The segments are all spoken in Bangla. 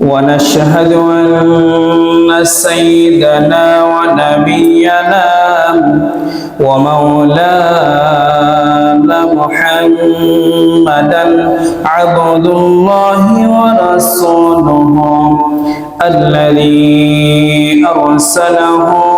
ونشهد أن سيدنا ونبينا ومولانا محمدا عبد الله ورسوله الذي أرسله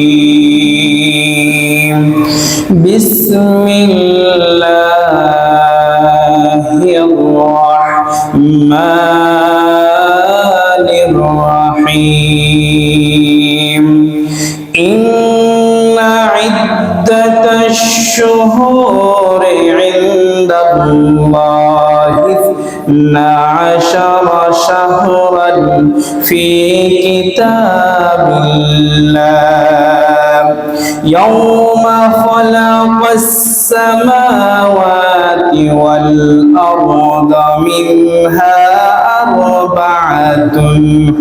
عشر شهرا في كتاب الله يوم خلق السماوات والأرض منها أربعة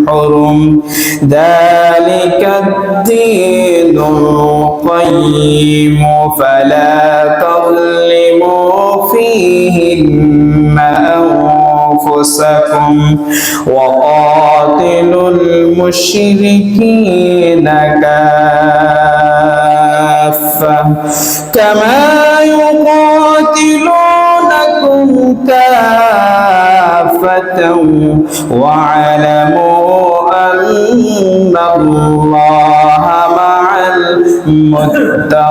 حرم ذلك الدين القيم فلا تظلموا أنفسكم وقاتلوا المشركين كافة. كما يقاتلونكم كافة واعلموا أن الله مع المتقين.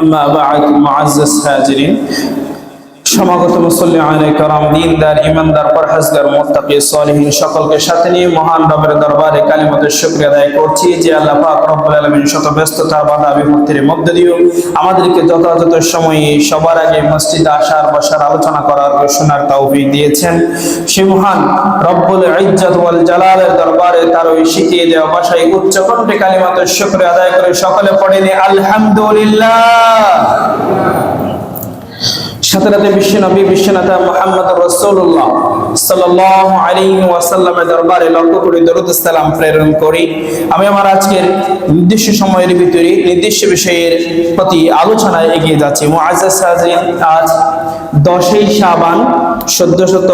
আম্মা বা'দ মুআজ্জাজ হাজিরিন সমাগত মুসল্লি আলাইহি কারাম, দিনদার, ইমানদার, পরহেজগার, মুত্তাকি, সালিহিন সকলকে সাথে নিয়ে মহান রবের দরবারে কালিমাতের শুকরিয়া আদায় করছি যে আল্লাহ পাক রব্বুল আলামিন শত ব্যস্ততা, বাধা, বিপত্তির মধ্যে দিয়েও আমাদেরকে যথাযথ সময়ে সবার আগে মসজিদে আসার, বসার, আলোচনা করার শোনার তৌফিক দিয়েছেন। সে মহান রব্বুল ইজ্জত ওয়াল জালালের দরবারে তার ওই শিখিয়ে দেওয়া ভাষায় উচ্চ কণ্ঠে কালিমাতের শুকরিয়া আদায় করে সকলে পড়েনি আলহামদুলিল্লাহ। সাথে সাথে বিশ্ব নবী বিশ্বনাথ মোহাম্মদ রসুল্লাহ ওয়াসাল্লামের দরবারে লক্ষ্য করে দরুদ সালাম প্রেরণ করি। আমি আমার আজকের নির্দিষ্ট সময়ের ভিতরে নির্দিষ্ট বিষয়ের প্রতি আলোচনায় এগিয়ে যাচ্ছি। মুআজ্জাজ হাজিরিন আজ দশই শাবান চোদ্দশত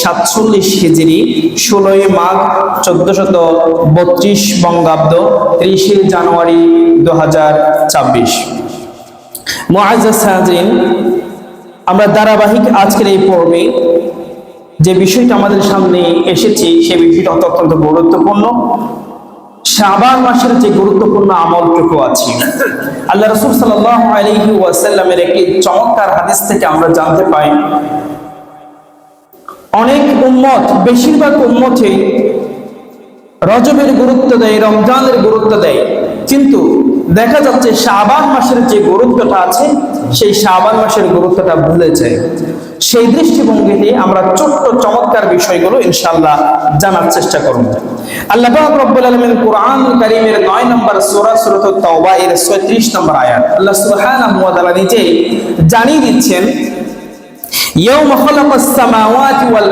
সাতচল্লিশ হিজরি, ষোলোই মাঘ চোদ্দশত বত্রিশ বঙ্গাব্দ ত্রিশে জানুয়ারি দু হাজার ছাব্বিশ। মুআজ্জাজ হাজিরিন আমরা ধারাবাহিক আজকের এই পর্বে যে বিষয়টা আমাদের সামনে এসেছে, সে বিষয়টা অত্যন্ত গুরুত্বপূর্ণ। শাবান মাসের যে গুরুত্বপূর্ণ আমলটুকু আছে, আল্লাহ রসুল ওয়াসাল্লামের একটি চমৎকার হাদিস থেকে আমরা জানতে পাই। অনেক উম্মত, বেশিরভাগ উম্মতে রজবের গুরুত্ব দেয়, রমজানের গুরুত্ব দেয়, কিন্তু দেখা যাচ্ছে শাবান মাসের যে গুরুত্বটা আছে, সেই শাবান মাসের গুরুত্বটা ভুলে যায় সেই দৃষ্টিভঙ্গিতে আমরা ছোট্ট চমৎকার বিষয়গুলো ইনশাল্লাহ জানার চেষ্টা করব। আল্লাহ পাক রব্বুল আলামিন কোরআন কারীমের 9 নম্বর এর 36 নম্বর আয়াত। আল্লাহ ওয়াল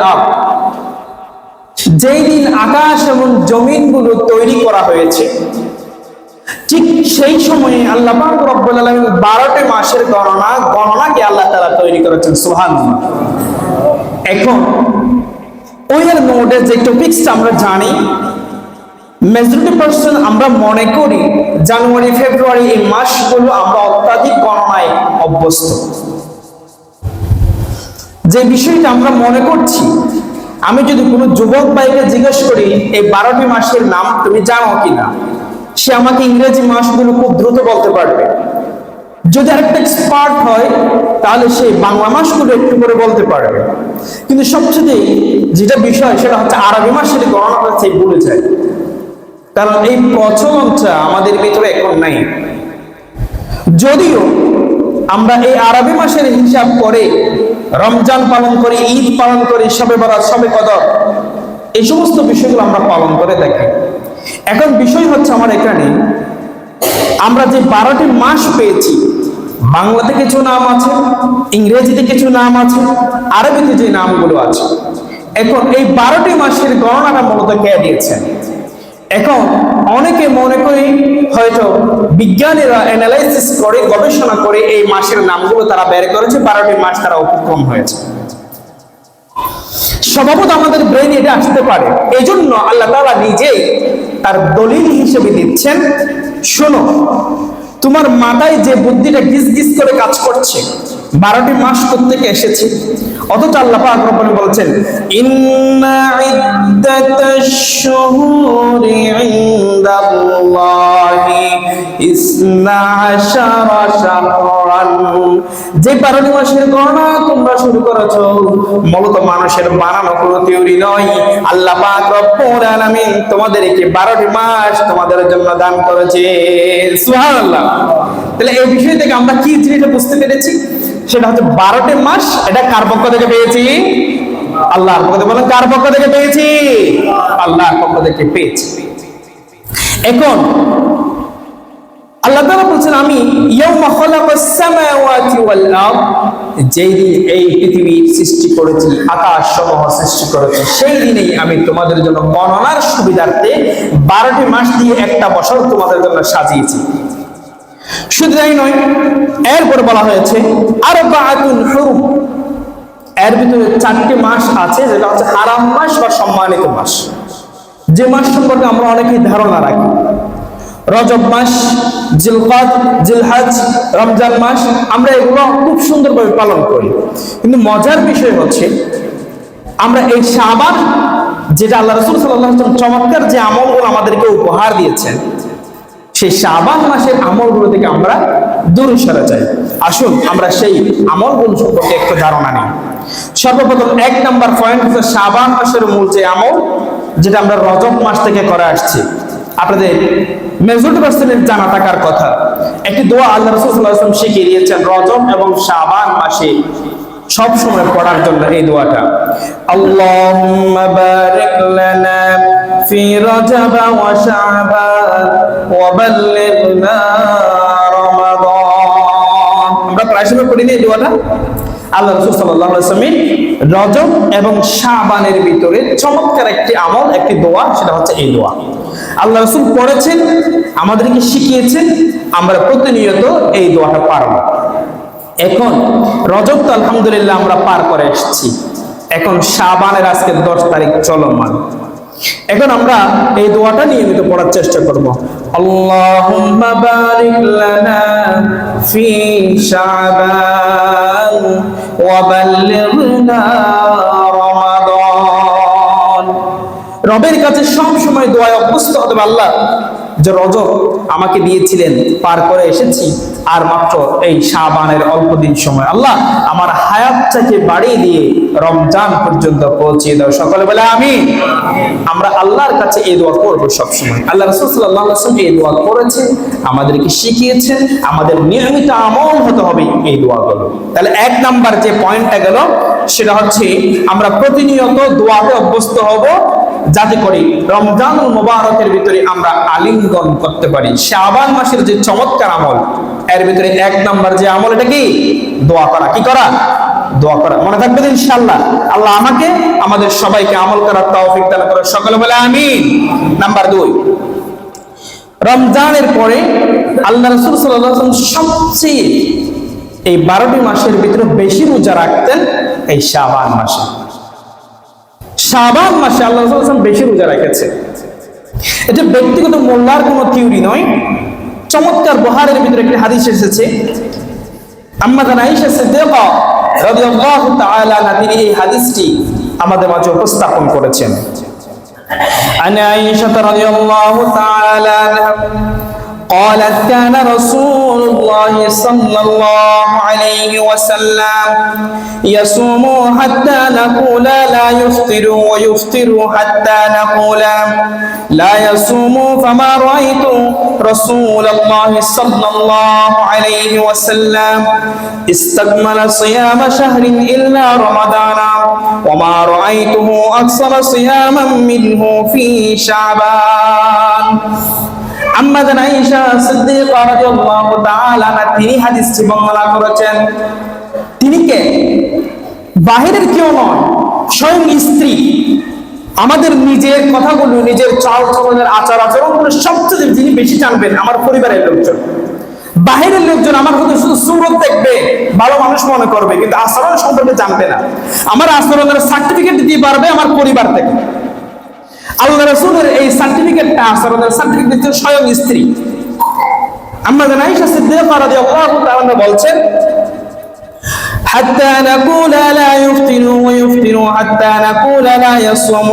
যেই দিন আকাশ এবং জমিনগুলো তৈরি করা হয়েছে ঠিক সেই সময়ে আল্লাহ 12টি মাসের গণনা, গণনাকে আল্লাহ তাআলা তৈরি করেছেন, সুবহানাল্লাহ। এখন ওইয়ের নোটে যে টপিকসটা আমরা জানি মেজরিটি পার্সন আমরা মনে করি জানুয়ারি, ফেব্রুয়ারি এই মাসগুলো আমরা অত্যাধিক গণনায় অভ্যস্ত। যে বিষয়টা আমরা মনে করছি, আমি যদি কোনো যুবক ভাইকে জিজ্ঞেস করি, এই বারোটি মাসের নাম তুমি জানো কিনা? সে আমাকে ইংরেজি মাসগুলো খুব দ্রুত বলতে পারবে। যদি আরেকটা এক্সপার্ট হয়, তাহলে সে বাংলা মাসগুলো একটু করে বলতে পারবে। কিন্তু সবচেয়ে যেটা বিষয়, সেটা হচ্ছে আরবি মাসের গণনা হচ্ছে ভুলে যায়। কারণ এই প্রচলনটা আমাদের ভিতরে এখন নাই। যদিও আমরা এই আরবি মাসের হিসাব করে রমজান পালন করি, ঈদ পালন করি, সবে বরাত, সবে কদর, এই সমস্ত বিষয়গুলো আমরা পালন করে থাকি। এখন বিষয় হচ্ছে আমার এখানে, আমরা যে বারোটি মাস পেয়েছি, বাংলাতে কিছু নাম আছে, ইংরেজিতে কিছু নাম আছে, আরবিতে যে নামগুলো আছে, এখন এই বারোটি মাসের গণনাটা মূলত কে দিয়েছেন? এখন অনেকে মনে করি হয়তো বিজ্ঞানীরা অ্যানালাইসিস করে, গবেষণা করে এই মাসের নামগুলো তারা বের করেছে, বারোটি মাস তারা উপক্রম হয়েছে। স্বভাবত আমাদের ব্রেন এটা আসতে পারে। এই জন্য আল্লাহ তাআলা নিজেই তার দলিল হিসেবে দিচ্ছেন শোনো, তোমার মাথায় যে বুদ্ধিটা গিজ গিজ করে কাজ করছে, বারোটি মাস থেকে এসেছে? অথচ আল্লাহ পাক রব্বানি বলছেন, ইন্না ইদ্দাতাশ শুহুরি ইনদাল্লাহি শাহরান। যে বারোটি মাসের গণনা তোমরা শুরু করেছ। মূলত মানুষের বানানো কোনো থিওরি নয়। আল্লাহ পাক রব্বুল আলামিন তোমাদেরকে বারোটি মাস তোমাদের জন্য দান করেছে। সুবহানাল্লাহ। তাহলে এই বিষয় থেকে আমরা কি জিনিসটা বুঝতে পেরেছি? সেটা হচ্ছে বারোটি মাস এটা কার পক্ষ থেকে পেয়েছি? আল্লাহর পক্ষ থেকে। কার পক্ষ থেকে পেয়েছি? আল্লাহর পক্ষ থেকে পেয়েছি। এখন, আল্লাহ তাআলা বলছেন, আমি ইয়াউমা যেই দিন এই পৃথিবী সৃষ্টি করেছি আকাশ সমূহ সৃষ্টি করেছি, সেই দিনেই আমি তোমাদের জন্য গণনার সুবিধার্থে বারোটি মাস দিয়ে একটা বছর তোমাদের জন্য সাজিয়েছি। শুধু তাই নয়, এরপর বলা হয়েছে আর বাতুন হুরুম। এর ভিতরে চারটি মাস আছে, যেটা হচ্ছে হারাম মাস বা সম্মানিত মাস। যে মাস সম্পর্কে আমরা অনেকেই ধারণা রাখি। রজব মাস, জিলকাদ, জিলহাজ, রমজান মাস, আমরা এগুলো খুব সুন্দরভাবে পালন করি। কিন্তু মজার বিষয় হচ্ছে, আমরা এই শাবান, যেটা আল্লাহ রসুল সাল্লাহ চমৎকার যে আমলগুলো আমাদেরকে উপহার দিয়েছেন সেই শাবান মাসের আমলগুলো থেকে আমরা দূরে সরে যাই। আসুন, আমরা সেই আমলগুলো সম্পর্কে একটু ধারণা নিই। সর্বপ্রথম এক নাম্বার পয়েন্ট হচ্ছে শাবান মাসের মূল যে আমল, যেটা আমরা রজব মাস থেকে করে আসছি। আপনাদের মেজরিটি পার্সেন্টের জানা থাকার কথা। একটি দোয়া আল্লাহ রসুল সাল্লাহ আসলাম শিখিয়ে দিয়েছেন, রজব এবং শাবান মাসে সব সময় পড়ার জন্য এই দোয়াটা। আল্লাহুম্মা ওয়া শাবান ওয়া বাল্লিগনা রমাদান আমরা প্রায় সময় পড়ি এই দোয়াটা? আল্লাহ রাসূল সাল্লাল্লাহু আলাইহি রজব এবং শাবানের ভিতরে চমৎকার একটি আমল, একটি দোয়া, সেটা হচ্ছে এই দোয়া। আল্লাহ রাসূল পড়েছেন, আমাদেরকে শিখিয়েছেন, আমরা প্রতিনিয়ত এই দোয়াটা পারব। এখন রজব তো আলহামদুলিল্লাহ আমরা পার করে এসেছি এখন শাবানের আজকে দশ তারিখ চলমান। এখন আমরা এই দোয়াটা নিয়মিত পড়ার চেষ্টা করব। আল্লাহুম্মা বারিক লানা ফি শাবান ওয়া বাল্লিগনা রমাদান। রবের কাছে সব সময় দোয়ায় অভ্যস্ত হতে আল্লাহ। যে রজব আমাকে দিয়েছিলেন, পার করে এসেছি। আর মাত্র এই শাবানের অল্প দিন সময়। আল্লাহ আমার হায়াতটাকে বাড়িয়ে দিয়ে রমজান পর্যন্ত পৌঁছে দাও। সকলে বলে আমি আমরা আল্লাহর কাছে এই দোয়া করব সব সময় আল্লাহ রাসূল ওয়াসাল্লাম এই দোয়া করেছেন, আমাদেরকে শিখিয়েছেন, আমাদের নিয়মিত আমল হতে হবে এই দোয়াগুলো। তাহলে এক নাম্বার যে পয়েন্টটা গেল, সেটা হচ্ছে আমরা প্রতিনিয়ত দোয়াতে অভ্যস্ত হব, যাতে করে রমজানুল মোবারকের ভিতরে আমরা আলিঙ্গন করতে পারি। শাবান মাসের যে চমৎকার আমল এর ভিতরে এক নাম্বার যে আমল এটা কি? দোয়া করা। কি করা? দোয়া করা। মনে থাকবে ইনশাআল্লাহ। আল্লাহ আমাকে, আমাদের সবাইকে আমল করার তৌফিক দান করে সকলে বলে আমিন। নাম্বার দুই। রমজানের পরে আল্লাহ রসুল সাল্লাম সবচেয়ে এই বারোটি মাসের ভিতরে বেশি রোজা রাখতেন এই শাবান মাসে। শাবান মাসে আল্লাহ বেশি রোজা রেখেছে এটা ব্যক্তিগত মোল্লার কোনো থিওরি নয়। চমৎকার বহারের ভিতরে একটি হাদিস এসেছে। তিনি এই হাদিসটি আমাদের মাঝে উপস্থাপন করেছেন। আন আয়েশা রাদিয়াল্লাহু قالت كان رسول الله صلى الله عليه وسلم يصوم حتى نقول لا يفطر ويفطر حتى نقول لا يصوم. فما رأيت رسول الله صلى الله عليه وسلم استكمل صيام شهر إلا رمضان وما رأيته أكثر صياما منه في شعبان. আম্মাদান আয়েশা সিদ্দিকা রাদিয়াল্লাহু তাআলা তিনি হাদিসটি বর্ণনা করেছেন। তিনি কে? বাহিরের কেউ নয়, স্বয়ং স্ত্রী। আমাদের নিজের কথাগুলো, নিজের চাল চলনের আচার আচরণগুলো সবচেয়ে যিনি বেশি জানবেন আমার পরিবারের লোকজন। বাহিরের লোকজন আমার হয়তো শুধু সুরত দেখবে, ভালো মানুষ মনে করবে, কিন্তু আচরণ সম্পর্কে জানবে না। আমার আচরণের সার্টিফিকেট দিতে পারবে আমার পরিবার থেকে। আল্লাহ রসুলের এই সার্টিফিকেটটা আচরণের সার্টিফিকেট দিচ্ছে স্বয়ং স্ত্রী আমরা জানি আয়েশা সিদ্দিকা রাদিয়াল্লাহু তাআলা বলছেন حتى نقول لا يفتن ويفتن حتى نقول لا يصوم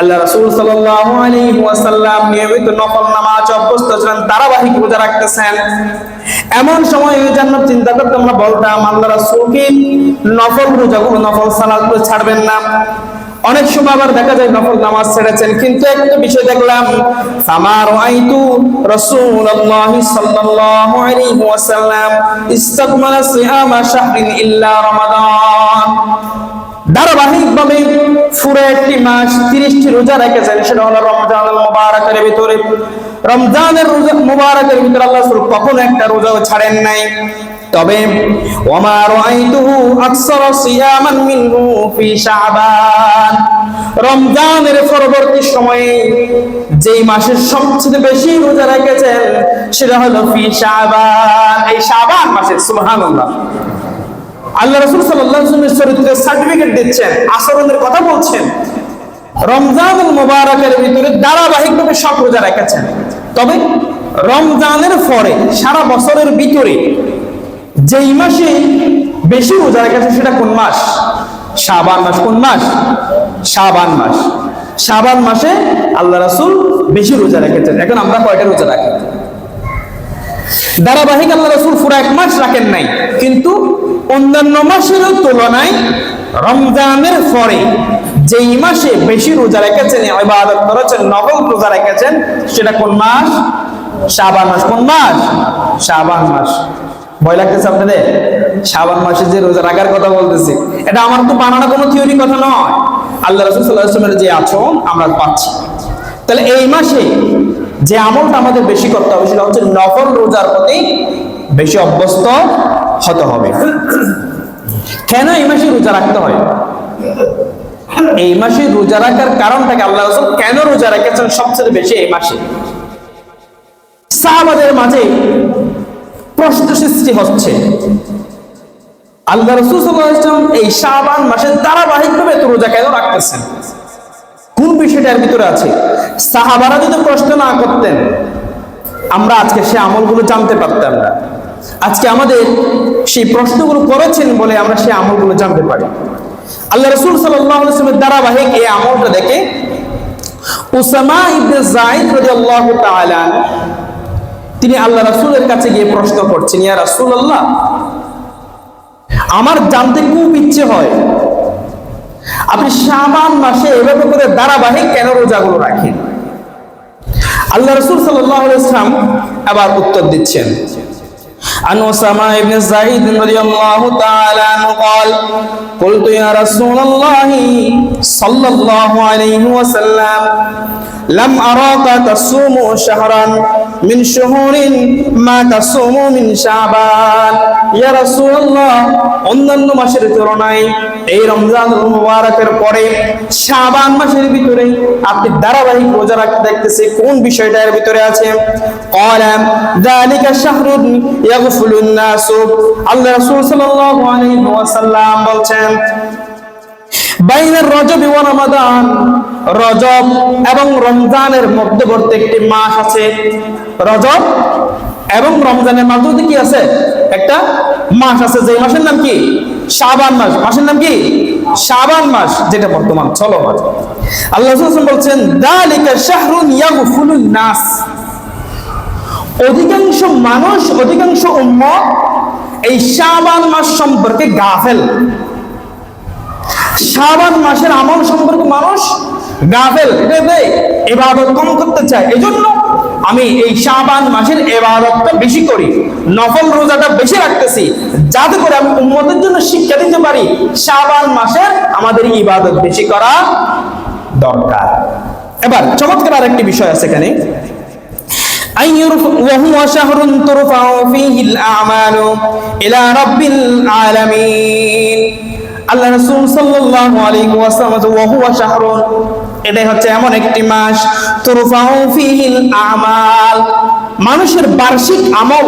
আল্লাহ রাসূল সাল্লাল্লাহু আলাইহি ওয়াসাল্লাম নিয়মিত নফল নামাজ অভ্যস্ত ছিলেন ধারাবাহিক রোজা রাখতেছেন এমন সময় ওই জান্নাত চিন্তা করতে আমরা বলতাম আল্লাহ রাসূল কি নফল রোজাগুলো নফল সালাতগুলো ছাড়বেন না অনেক সময় আবার দেখা যায় নফল নামাজ ছেড়েছেন, কিন্তু একটা বিষয় দেখলাম আমার আইতু রাসূলুল্লাহ সাল্লাল্লাহু আলাইহি ওয়াসাল্লাম ইস্তাকমালা সিয়ামা শাহরিন ইল্লা রমাদান। ধারাবাহিকভাবে পুরো একটি মাস তিরিশটি রোজা রেখেছেন, সেটা হলো রমজান মুবারকের ভিতরে। রমজানের রোজা মুবারকের ভিতরে আল্লাহ কখনো একটা রোজাও ছাড়েন নাই। তবে ওমা রাআইতুহু আকসারা সিয়ামান মিনহু ফি শাবান। রমজানের পরবর্তী সময়ে যেই মাসের সবচেয়ে বেশি রোজা রেখেছেন, সেটা হলো ফি শাবান। এই শাবান মাসে, সুবহানাল্লাহ। আল্লাহ রাসূল সাল্লাল্লাহু আলাইহি ওয়াসাল্লামের সার্টিফিকেট দিচ্ছেন, আচরণের কথা বলছেন। রমজানুল মুবারকের ভিতরে ধারাবাহিকভাবে সব রোজা রেখেছেন। তবে রমজানের পরে, সারা বছরের ভিতরে যেই মাসে বেশি রোজা রেখেছে সেটা কোন মাস? শাবান মাস। কোন মাস? শাবান মাস। শাবান মাসে আল্লাহ রাসূল বেশি রোজা রেখেছেন। এখন আমরা কয়টা রোজা রাখি? ধারাবাহিক আল্লাহ রসুল পুরো এক মাস রাখেন নাই। কিন্তু অন্যান্য মাসের তুলনায় রমজানের পরে যেই মাসে বেশি রোজা রেখেছেন, ইবাদত করেছেন, নকল রোজা রেখেছেন, সেটা কোন মাস? শাবান মাস। কোন মাস? শাবান মাস। ভয় লাগতেছে আপনাদের? শাবান মাসে যে রোজা রাখার কথা বলতেছি, এটা আমার তো বানানো কোনো থিওরি কথা নয়। আল্লাহ রসুল সাল্লাহ যে আচরণ, আমরা পাচ্ছি। তাহলে এই মাসে যে আমলটা আমাদের বেশি করতে হবে, সেটা হচ্ছে নফল রোজার প্রতি বেশি অভ্যস্ত হতে হবে। কেন এই মাসে রোজা রাখতে হয়? এই মাসে রোজা রাখার কারণটাকে আল্লাহ রসুল কেন রোজা রেখেছেন সবচেয়ে বেশি এই মাসে? সাহাবাদের মাঝে প্রশ্ন সৃষ্টি হচ্ছে। আল্লাহ রসুল সাল্লাল্লাহু এই শাবান মাসে ধারাবাহিকভাবে এত রোজা কেন রাখতেছেন? কোন বিষয়টার ভিতরে আছে? সাহাবারা যদি প্রশ্ন না করতেন, আমরা আজকে সে আমলগুলো জানতে পারতাম না। আজকে আমাদের সেই প্রশ্নগুলো করেছেন বলে আমরা সেই আমলগুলো জানতে পারি। আল্লাহ রসুল সাল্লামের ধারাবাহিক এই আমলটা দেখে, উসামা ইবনে জাইদ রাদিয়াল্লাহু তাআলা তিনি আল্লাহ রাসূলের কাছে গিয়ে প্রশ্ন করছেন ইয়া রাসূলুল্লাহ আমার জানতে খুব ইচ্ছে হয় আপনি শাবান মাসে এভাবে করে ধারাবাহিক কেন রোজাগুলো রাখেন আল্লাহ রসুল সাল্লাম আবার উত্তর দিচ্ছেন عن أسامة بن زيد رضي الله تعالى عنه قال قلت يا رسول الله صلى الله عليه وسلم লাম আরাকা তাসুমু শাহরান মিন শুহুরিন মা তাসুমু মিন শাবান। ইয়া রাসূলুল্লাহ, অন্যান্য মাসের তুলনায় এই রমজান মুবারকের পরে শাবান মাসের ভিতরে আপনি ধারাবাহিক রোজা রাখতে দেখতেছে, কোন বিষয়টার ভিতরে আছে? ক্বালা, যালিকা শাহরুন ইয়াগফুলুন নাস। আল্লাহ রাসূল সাল্লাল্লাহু আলাইহি ওয়াসাল্লাম বলছেন বাইনের রজব ওয়া রমাদান। রজব এবং রমজানের মধ্যবর্তী একটি মাস আছে। রজব এবং রমজানের মাঝে কি আছে? একটা মাস আছে যে মাসের নাম কি? শাবান মাস। মাসের নাম কি? শাবান মাস, যেটা বর্তমান চলো মাস। আল্লাহ বলছেন, দালিকা শাহরুন ইয়াগফুলুন নাস। অধিকাংশ মানুষ, অধিকাংশ উম্মত এই শাবান মাস সম্পর্কে গাফেল। শাবান মাসের আমল সম্পর্কে মানুষ গাফেল এবাদত কম করতে চায় এই জন্য আমি এই শাবান মাসের এবাদতটা বেশি করি নফল রোজাটা বেশি রাখতেছি যাতে করে আমি উম্মতের জন্য শিক্ষা দিতে পারি শাবান মাসের আমাদের ইবাদত বেশি করা দরকার এবার চমৎকার আরেকটি বিষয় আছে এখানে أن يرفع وهو شهر ترفع فيه الأعمال إلى رب العالمين আল্লাহ রাসূল সাল্লাল্লাহু আলাইহি ওয়াসাল্লাম ওয়াহুয়া শাহরুন। এটাই হচ্ছে এমন একটি মাস। তুরফাউ ফিহিল আমাল। মানুষের বার্ষিক আমল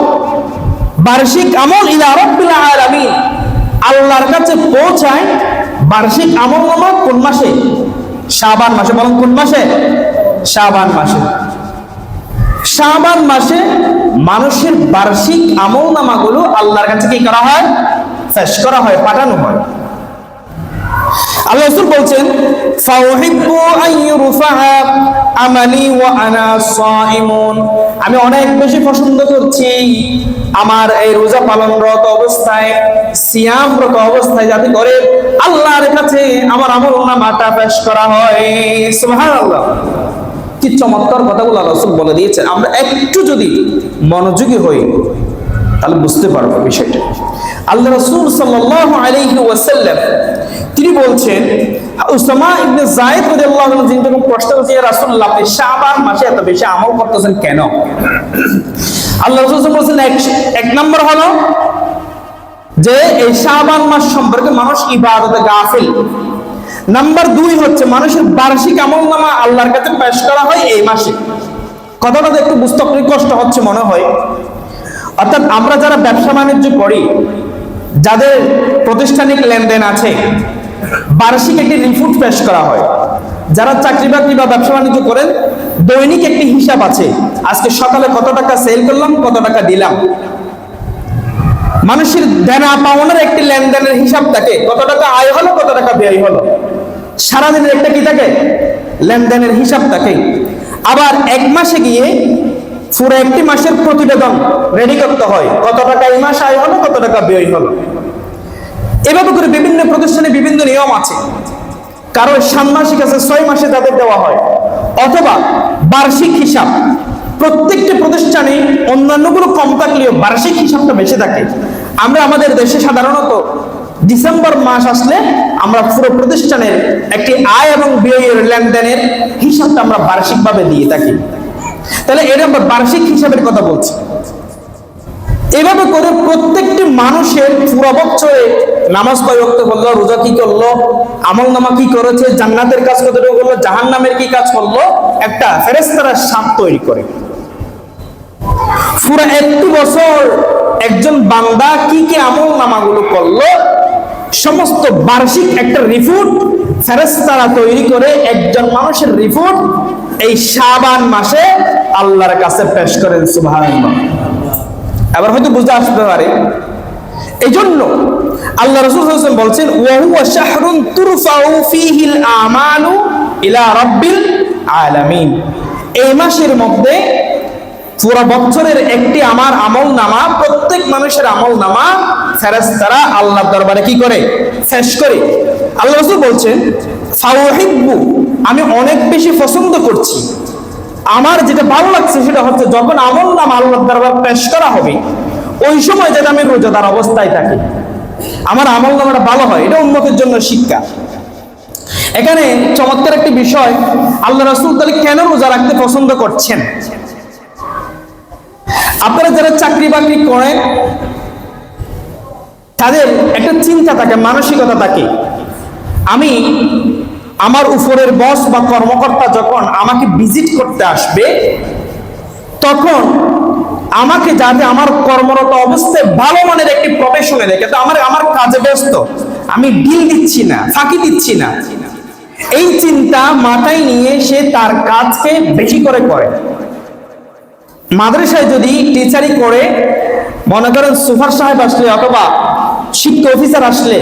বার্ষিক আমল ইলা রাব্বিল আলামিন। আল্লাহর কাছে পৌঁছায় বার্ষিক আমল নামা কোন মাসে? শাবান মাসে, বলেন কোন মাসে? শাবান মাসে। শাবান মাসে মানুষের বার্ষিক আমল নামাগুলো আল্লাহর কাছে কি করা হয়? পেশ করা হয়, পাঠানো হয়। আল্লাহ রাসূল বলছেন আমি অনেক বেশি পছন্দ করছি আমার এই রোজা পালনরত অবস্থায়, সিয়ামরত অবস্থায় যাতে করে আল্লাহর কাছে আমার আমল নামাটা পেশ করা হয়। সুবহানাল্লাহ। কি চমৎকার কথাগুলো রাসূল বলে দিয়েছেন। আমরা একটু যদি মনোযোগী হই তাহলে বুঝতে পারব বিষয়টা। আল্লাহ রাসূল সাল্লাল্লাহু আলাইহি ওয়াসাল্লাম, তিনি বলছেন, উসামা ইবনে যায়েদ রাদিয়াল্লাহু আনহু যিনি যখন প্রশ্ন করেছেন রাসূলুল্লাহ আপনি শাবান মাসে এত বেশি আমল করতেছেন কেন? আল্লাহ রাসূল বলছেন, এক এক নম্বর হলো যে এই শাবান মাস সম্পর্কে মানুষ ইবাদতে গাফিল। নাম্বার দুই হচ্ছে মানুষের বার্ষিক আমল নামা আল্লাহর কাছে পেশ করা হয় এই মাসে। কথাটা একটু বুঝতে কষ্ট হচ্ছে মনে হয়। অর্থাৎ আমরা যারা ব্যবসা বাণিজ্য করি, যাদের প্রতিষ্ঠানিক লেনদেন আছে, বার্ষিক একটি রিপোর্ট পেশ করা হয়। যারা চাকরি বাকরি বা ব্যবসা বাণিজ্য করেন, দৈনিক একটি হিসাব আছে, আজকে সকালে কত টাকা সেল করলাম, কত টাকা দিলাম। মানুষের দেনা পাওনার একটি লেনদেনের হিসাব থাকে, কত টাকা আয় হলো, কত টাকা ব্যয় হলো। সারাদিনের একটা কি থাকে? লেনদেনের হিসাব থাকে। আবার এক মাসে গিয়ে পুরো একটি মাসের প্রতিবেদন রেডি করতে হয়। কত টাকা এই মাস আয় হলো, কত টাকা ব্যয় হলো? এভাবে করে বিভিন্ন প্রতিষ্ঠানে বিভিন্ন নিয়ম আছে। কারও ষান্মাসিক আছে, ছয় মাসে তাদের দেওয়া হয়। অথবা বার্ষিক হিসাব। প্রত্যেকটি প্রতিষ্ঠানে অন্যান্যগুলো কম থাকলেও বার্ষিক হিসাবটা বেশি থাকে। আমরা আমাদের দেশে সাধারণত ডিসেম্বর মাস আসলে আমরা পুরো প্রতিষ্ঠানের একটি আয় এবং ব্যয়ের লেনদেনের হিসাবটা আমরা বার্ষিকভাবে দিয়ে থাকি। তাহলে এটা আমরা বার্ষিক হিসাবের কথা বলছি। এভাবে করে প্রত্যেকটি মানুষের পুরো বছরে নামাজ কয় রক্ত করল, রোজা কি করল আমল নামা কি করেছে, জান্নাতের কাজ কতটুকু করল জাহান নামের কি কাজ করল, একটা ফেরেস্তারা সাপ তৈরি করে। পুরো একটি বছর একজন বান্দা কি কি আমল নামাগুলো করল, সমস্ত বার্ষিক একটা রিপোর্ট ফেরেস্তারা তৈরি করে একজন মানুষের রিপোর্ট এই শাবান মাসে আল্লাহর কাছে পেশ করেন, সুবহানাল্লাহ। এবার হয়তো বুঝতে আসতে পারে। এই জন্য আল্লাহ রসুল বলছেন ওয়াহুয়া শাহরুন তুরফাউ ফিহিল আমালু ইলা রাব্বিল আলামিন। এই মাসের মধ্যে পুরো বছরের একটি আমার আমল নামা, প্রত্যেক মানুষের আমল নামা ফেরেশতারা আল্লাহর দরবারে কি করে? ফেস করে। আল্লাহ রসুল বলছেন ফাওহিব্বু আমি অনেক বেশি পছন্দ করছি। আমার যেটা ভালো লাগছে সেটা হচ্ছে যখন আমল নাম আল্লাহর দরবার পেশ করা হবে, ওই সময় যাতে আমি রোজাদার অবস্থায় থাকি। আমার আমল নামাটা ভালো হয়, এটা উন্নতির জন্য শিক্ষা। এখানে চমৎকার একটি বিষয়, আল্লাহ রাসূল তাহলে কেন রোজা রাখতে পছন্দ করছেন? আপনারা যারা চাকরি বাকরি করেন, তাদের একটা চিন্তা থাকে, মানসিকতা থাকে। আমি আমার উপরের বস বা কর্মকর্তা যখন আমাকে ভিজিট করতে আসবে, তখন আমাকে যাতে আমার কর্মরত অবস্থায় ভালো মানের একটি প্রফেশনে দেখে, তো আমার আমার কাজে ব্যস্ত। আমি ডিল দিচ্ছি না, ফাঁকি দিচ্ছি না। এই চিন্তা মাথায় নিয়ে সে তার কাজকে বেশি করে করে। মাদ্রাসায় যদি টিচারি করে, মনে করেন সুপার সাহেব আসলে অথবা শিক্ষা অফিসার আসলে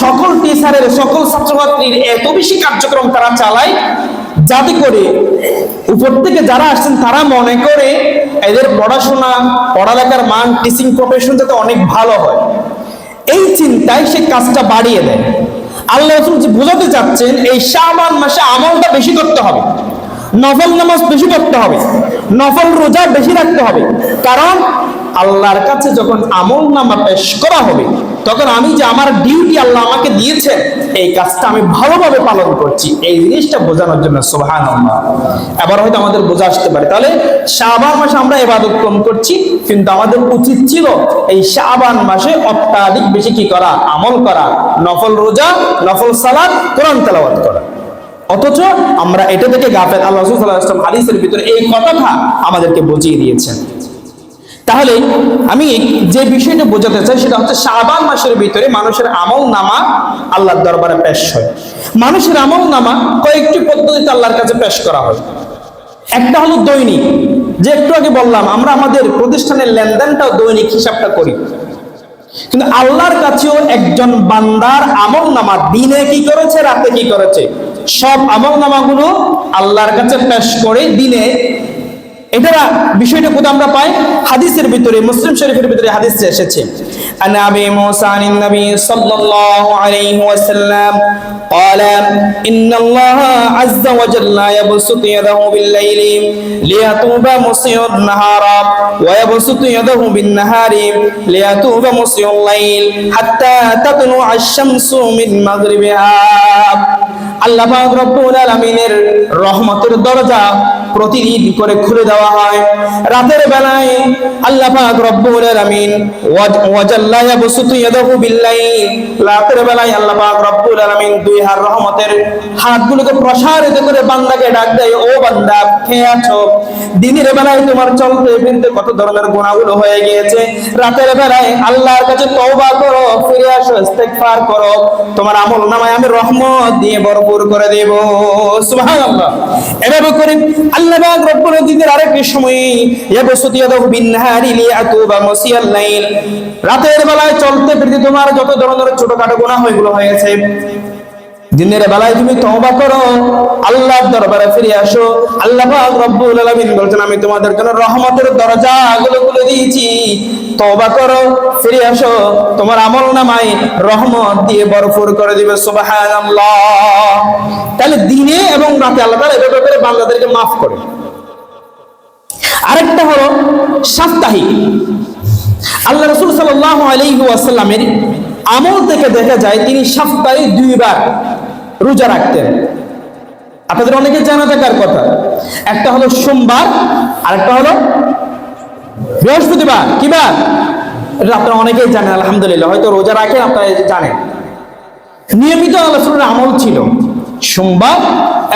সকল টিচারের সকল ছাত্রছাত্রীর এত বেশি কার্যক্রম তারা চালায়, যাতে করে উপর থেকে যারা আসছেন তারা মনে করে এদের পড়াশোনা, পড়ালেখার মান টিচিং প্রফেশন যাতে অনেক ভালো হয়। এই চিন্তায় সে কাজটা বাড়িয়ে দেয়। আল্লাহ যে বোঝাতে চাচ্ছেন, এই শাবান মাসে আমলটা বেশি করতে হবে, নফল নামাজ বেশি করতে হবে। নফল রোজা বেশি রাখতে হবে। কারণ আল্লাহর কাছে যখন আমল নামা পেশ করা হবে, তখন আমি যে আমার ডিউটি আল্লাহ আমাকে দিয়েছেন, এই কাজটা আমি ভালোভাবে পালন করছি। এই জিনিসটা বোঝানোর জন্য সোহান এবার হয়তো আমাদের বোঝা আসতে পারে। তাহলে শাবান মাসে আমরা এবাদত কম করছি, কিন্তু আমাদের উচিত ছিল এই শাবান মাসে অত্যাধিক বেশি কি করা? আমল করা। নফল রোজা, নফল সালাদ কোরআন তেলাওয়াত করা। অথচ আমরা এটা থেকে গাফেল আল্লাহ রাসূল সাল্লাল্লাহু আলাইহি ওয়াসাল্লাম হাদিসের ভিতরে এই কথাটা আমাদেরকে বুঝিয়ে দিয়েছেন। তাহলে আমি যে বিষয়টা বোঝাতে চাই সেটা হচ্ছে শাবান মাসের ভিতরে মানুষের আমল নামা আল্লাহর দরবারে পেশ হয়। মানুষের আমল নামা কয়েকটি পদ্ধতিতে আল্লাহর কাছে পেশ করা হয়। একটা হলো দৈনিক। যে একটু আগে বললাম, আমরা আমাদের প্রতিষ্ঠানের লেনদেনটাও দৈনিক হিসাবটা করি। কিন্তু আল্লাহর কাছেও একজন বান্দার আমল নামা দিনে কি করেছে, রাতে কি করেছে? সব আমল নামাগুলো আল্লাহর কাছে পেশ করে দিনে এটা বিষয়টা কোথাও আমরা পাই হাদিসের ভিতরে মুসলিম শরীফের ভিতরে হাদিস এসেছে عن ابي موسى عن النبي صلى الله عليه وسلم قال ان الله عز وجل يبسط يده بالليل ليتوب مسيء النهار ويبسط يده بالنهار ليتوب مسيء الليل حتى تطلع الشمس من مغربها আল্লাহ রহমতের দরজা প্রতিদিন করে খুলে দেওয়া হয়। রাতের বেলায় আল্লাহ পাক রব্বুল আলামিন ওয়াজাল্লা ইয়াবসুতু ইয়াদাহু বিল্লাইল। রাতের বেলায় আল্লাহ পাক রব্বুল আলামিন দুই হাত রহমতের হাতগুলোকে প্রসারিত করে বান্দাকে ডাক দেয়, ও বান্দা খেয়ে আছো? দিনের বেলায় তোমার চলতে ফিরতে কত ধরনের গুণাগুলো হয়ে গিয়েছে? রাতের বেলায় আল্লাহর কাছে তওবা করো, ফিরে আসো, ইস্তেগফার করো। তোমার আমল নামায় আমি রহমত দিয়ে ভরপুর করে দেব। সুবহানাল্লাহ। এভাবে করে আল্লাহ রাতের বেলায় চলতে ফিরতে তোমার যত ধরনের ছোটখাটো হয়েগুলো হয়েছে, দিনের বেলায় তুমি করো দরবারে ফিরে আসো। আল্লাহ রব্বুল আলামিন আমি তোমাদের জন্য রহমতের দরজাগুলো খুলে দিয়েছি। তওবা করো, ফিরে আসো। তোমার আমল নামায় রহমত দিয়ে ভরপুর করে দিবে তাহলে দিনে এবং রাতে আল্লাহ এভাবে করে বান্দাদেরকে মাফ করে। আরেকটা হলো সাপ্তাহিক। আল্লাহ রসুল সাল্লাহ আলাইহি আমল থেকে দেখা যায় তিনি সপ্তাহে দুইবার রোজা রাখতেন। আপনাদের অনেকে জানা থাকার কথা। একটা হলো সোমবার আর একটা হলো বৃহস্পতিবার, কি বার? এটা আপনারা অনেকেই জানেন, আলহামদুলিল্লাহ। হয়তো রোজা রাখেন আপনারা জানেন। নিয়মিত আলোচনার আমল ছিল সোমবার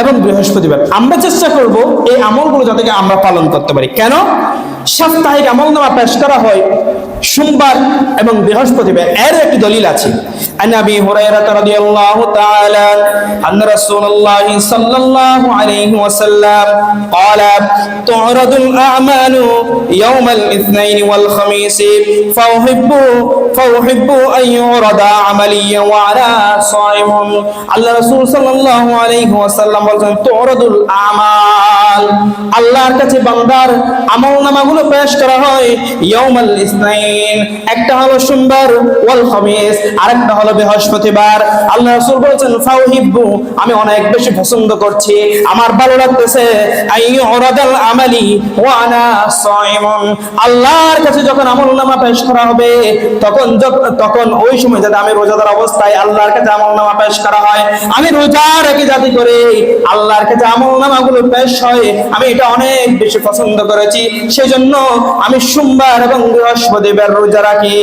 এবং বৃহস্পতিবার। আমরা চেষ্টা করব এই আমলগুলো যাতে আমরা পালন করতে পারি। কেন? সাপ্তাহিক আমল নামা পেশ করা হয় সোমবার এবং বৃহস্পতিবার এর একটি দলিল আছে عن ابي هريره رضي الله تعالى ان رسول الله صلى الله عليه وسلم قال تعرض الاعمال يوم الاثنين والخميس فاحب فاحب ان يعرض عملي وانا صائم আল্লাহ রাসূল সাল্লাল্লাহু আলাইহি ওয়াসাল্লাম বলেন তুরাদুল আমাল আল্লাহর কাছে বান্দার আমল নামাগুলো পেশ করা হয় ইয়াউমাল ইসনাইন। একটা হলো সোমবার ওয়াল খামিস, আরেকটা হলো বৃহস্পতিবার। আল্লাহ রাসূল বলেছেন, ফাউহিব্বু, আমি অনেক বেশি পছন্দ করছি। আমার ভালো লাগতেছে আই উরাদাল আমালি ওয়া আনা সাইমুন। আল্লাহর কাছে যখন আমলনামা পেশ করা হবে, তখন তখন ওই সময় যাতে আমি রোজাদার অবস্থায় আল্লাহর কাছে আমলনামা পেশ করা হয়, আমি রোজা রেখে যাতে করে আল্লাহর কাছে আমলনামাগুলো পেশ হয়, আমি এটা অনেক বেশি পছন্দ করেছি। সেই জন্য আমি সোমবার এবং বৃহস্পতিবার রোজা রাখি।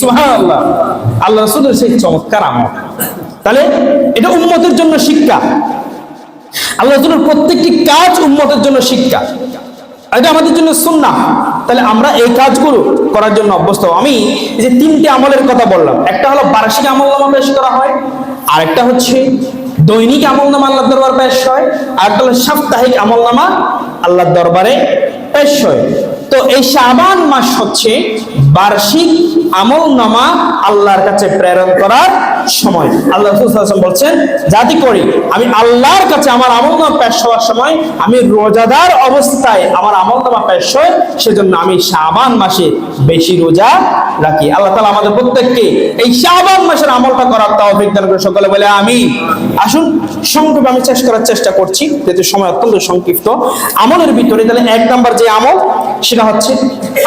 সুবহানাল্লাহ। আল্লাহ রাসূলের সেই চমৎকার আমল। তাহলে এটা উম্মতের জন্য শিক্ষা। আল্লাহ রাসূলের প্রত্যেকটি কাজ উম্মতের জন্য শিক্ষা। এটা আমাদের জন্য সুন্নাহ। তাহলে আমরা এই কাজগুলো করার জন্য অভ্যস্ত। আমি যে তিনটি আমলের কথা বললাম, একটা হলো বার্ষিক আমলনামা পেশ করা হয়, আরেকটা হচ্ছে দৈনিক আমলনামা আল্লাহ দরবার পেশ হয়, আরেকটা হলো সাপ্তাহিক আমলনামা আল্লাহর দরবারে হয় তো এই শাবান মাস হচ্ছে বার্ষিক আমলনামা আল্লাহর কাছে প্রেরণ করার সময়। আল্লাহ বলছেন, জাতি করি, আমি আল্লাহর কাছে আমার আমলনামা পেশ হওয়ার সময় আমি রোজাদার অবস্থায় আমার আমলনামা পেশ হয়, সেজন্য আমি শাবান মাসে বেশি রোজা রাখি। আল্লাহ তালা আমাদের প্রত্যেককে এই শাবান মাসের আমলটা করার তৌফিক দান করে সকলে বলে আমি আসুন, সংক্ষেপে আমি শেষ করার চেষ্টা করছি, যেহেতু সময় অত্যন্ত সংক্ষিপ্ত। আমলের ভিতরে তাহলে এক নাম্বার যে আমল, সেটা হচ্ছে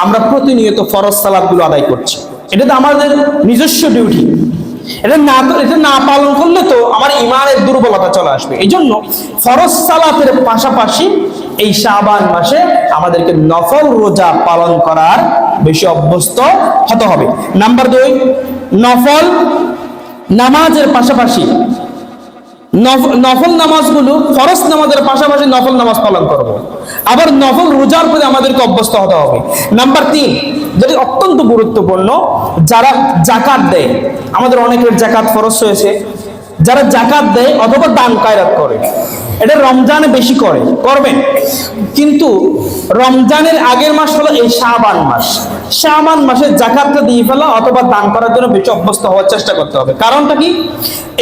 আমরা প্রতিনিয়ত ফরজ সালাদগুলো আদায় করছি। এটা তো আমাদের নিজস্ব ডিউটি এটা না এটা না পালন করলে তো আমার ইমানের দুর্বলতা চলে আসবে। এই জন্য ফরজ সালাতের পাশাপাশি এই শাবান মাসে আমাদেরকে নফল রোজা পালন করার বেশি অভ্যস্ত হতে হবে। নাম্বার দুই, নফল নামাজের পাশাপাশি নফল নামাজগুলো ফরস নামাজের পাশাপাশি নফল নামাজ পালন করব। আবার নফল রোজার প্রতি আমাদেরকে অভ্যস্ত হতে হবে নাম্বার তিন, যেটি অত্যন্ত গুরুত্বপূর্ণ, যারা জাকাত দেয়, আমাদের অনেকের জাকাত ফরস হয়েছে যারা জাকাত দেয় অথবা দান কায়রাত করে এটা রমজানে বেশি করে, করবেন। কিন্তু রমজানের আগের মাস হলো এই শাহবান মাস। শাহবান মাসে জাকাতটা দিয়ে ফেলা অথবা দান করার জন্য বেশি অভ্যস্ত হওয়ার চেষ্টা করতে হবে। কারণটা কি?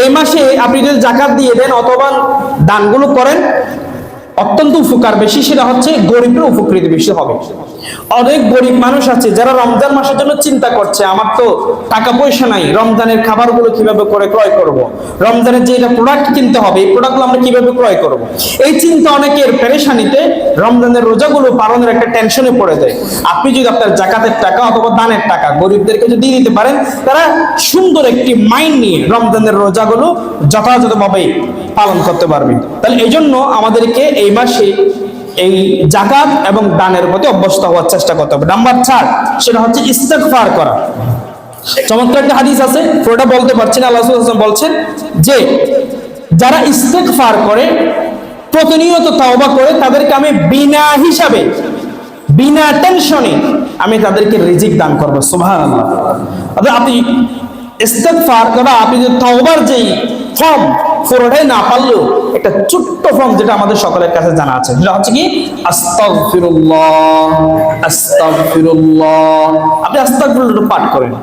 এই মাসে আপনি যদি জাকাত দিয়ে দেন অথবা দানগুলো করেন, অত্যন্ত উপকার বেশি, সেটা হচ্ছে গরিবের উপকৃত বেশি হবে। অনেক গরিব মানুষ আছে যারা রমজান মাসের জন্য চিন্তা করছে, আমার তো টাকা পয়সা নাই, রমজানের খাবারগুলো কীভাবে করে ক্রয় করব। রমজানের যে এটা প্রোডাক্ট কিনতে হবে, এই প্রোডাক্টগুলো আমরা কীভাবে ক্রয় করব। এই চিন্তা অনেকের পেরেশানিতে রমজানের রোজাগুলো পালনের একটা টেনশনে পড়ে যায় আপনি যদি আপনার জাকাতের টাকা অথবা দানের টাকা গরিবদেরকে যদি দিতে পারেন, তারা সুন্দর একটি মাইন্ড নিয়ে রমজানের রোজাগুলো যথাযথভাবে পালন করতে পারবে তাহলে এই জন্য আমাদেরকে এই মাসে এই জাকাত এবং দানের প্রতি অভ্যস্ত হওয়ার চেষ্টা করতে হবে। নাম্বার চার, সেটা হচ্ছে ইস্তেগফার করা। চমৎকার একটা হাদিস আছে, পুরোটা বলতে পারছি না, আল্লাহ বলছেন যে, যারা ইস্তেগফার করে, প্রতিনিয়ত তাওবা করে, তাদেরকে আমি বিনা হিসাবে, বিনা টেনশনে আমি তাদেরকে রিজিক দান করব। সুবহানাল্লাহ। অর্থাৎ আপনি ইস্তেগফার করা, আপনি যে তাওবার যেই ফর্ম পুরোটাই না পারলেও একটা ছোট্ট ফর্ম যেটা আমাদের সকলের কাছে জানা আছে। সেটা হচ্ছে কি? আস্তাগফিরুল্লাহ আপনি আস্তাগফিরুল্লাহ পাঠ করেন।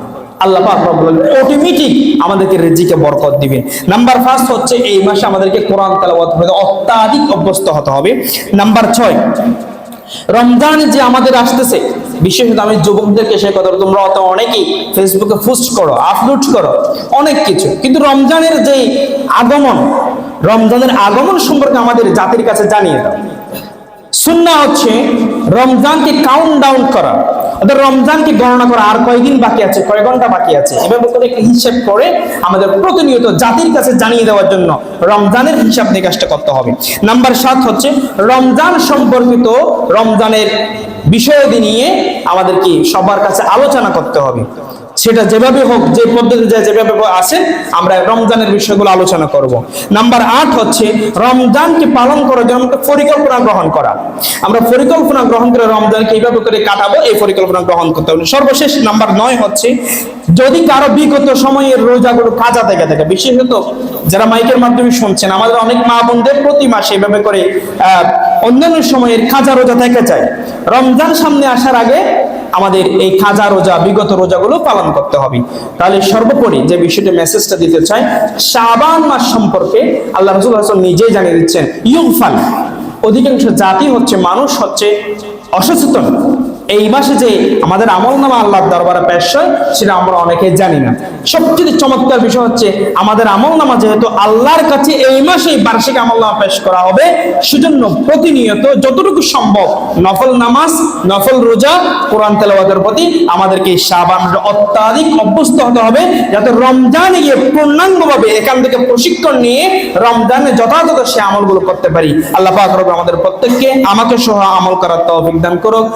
আল্লাহ পাক রব্বুল অটোমেটিক আমাদেরকে রিজিকে বরকত দিবেন। নাম্বার ফার্স্ট হচ্ছে এই মাসে আমাদেরকে কোরআন তেলাওয়াত করতে অত্যাধিক অভ্যস্ত হতে হবে। নাম্বার ছয়, রমজান যে আমাদের আসতেছে বিশেষত আমি যুবকদেরকে সে কথা তোমরা অত অনেকেই ফেসবুকে পোস্ট করো আপলোড করো, অনেক কিছু। কিন্তু রমজানের যে আগমন, রমজানের আগমন সম্পর্কে আমাদের জাতির কাছে জানিয়ে দাও। সুন্না হচ্ছে রমজানকে কাউন্ট ডাউন করা। অর্থাৎ রমজানকে গণনা করা আর কয়েকদিন বাকি আছে? কয়েক ঘণ্টা বাকি আছে? এভাবে করে একটা হিসেব করে আমাদের প্রতিনিয়ত জাতির কাছে জানিয়ে দেওয়ার জন্য রমজানের হিসাব নিকাশটা করতে হবে। নাম্বার সাত হচ্ছে, রমজান সম্পর্কিত রমজানের বিষয়াদি নিয়ে আমাদেরকে সবার কাছে আলোচনা করতে হবে। সেটা যেভাবে হোক যে পদ্ধতি যায় যেভাবে আসে আমরা রমজানের বিষয়গুলো আলোচনা করব। নাম্বার আট হচ্ছে রমজানকে পালন করার জন্য পরিকল্পনা গ্রহণ করা। আমরা পরিকল্পনা গ্রহণ করে রমজানকে এইভাবে করে কাটাবো এই পরিকল্পনা গ্রহণ করতে হবে। সর্বশেষ নাম্বার নয় হচ্ছে যদি কারও বিগত সময়ের রোজাগুলো কাজা থেকে থাকে বিশেষত যারা মাইকের মাধ্যমে শুনছেন আমাদের অনেক মা বোনদের প্রতি মাসে এভাবে করে আহ, অন্যান্য সময়ের খাজা রোজা থেকে যায়। রমজান সামনে আসার আগে আমাদের এই খাজা রোজা, বিগত রোজাগুলো পালন করতে হবে। তাহলে সর্বোপরি যে বিষয়টা মেসেজটা দিতে চাই, শাবান মাস সম্পর্কে আল্লাহ রসুল হাসান নিজেই জানিয়ে দিচ্ছেন ইউফান অধিকাংশ জাতি হচ্ছে, মানুষ হচ্ছে অসচেতন। এই মাসে যে আমাদের আমল নামা আল্লাহর দরবারে পেশ হয়, সেটা আমরা অনেকে জানি না। সবচেয়ে চমৎকার বিষয় হচ্ছে, আমাদের আমল নামা যেহেতু আল্লাহর কাছে এই মাসেই বার্ষিক আমল নামা পেশ করা হবে, সেজন্য প্রতিনিয়ত যতটুকু সম্ভব নফল নামাজ, নফল রোজা, কোরআন তেলাওয়াতের প্রতি আমাদেরকে শাবান অত্যাধিক অভ্যস্ত হতে হবে, যাতে রমজানে গিয়ে পূর্ণাঙ্গভাবে এখান থেকে প্রশিক্ষণ নিয়ে রমজানে যথাযথ সে আমলগুলো করতে পারি। আল্লাহ পাক আমাদের প্রত্যেককে আমাকে সহ আমল করার তৌফিক দান করুক।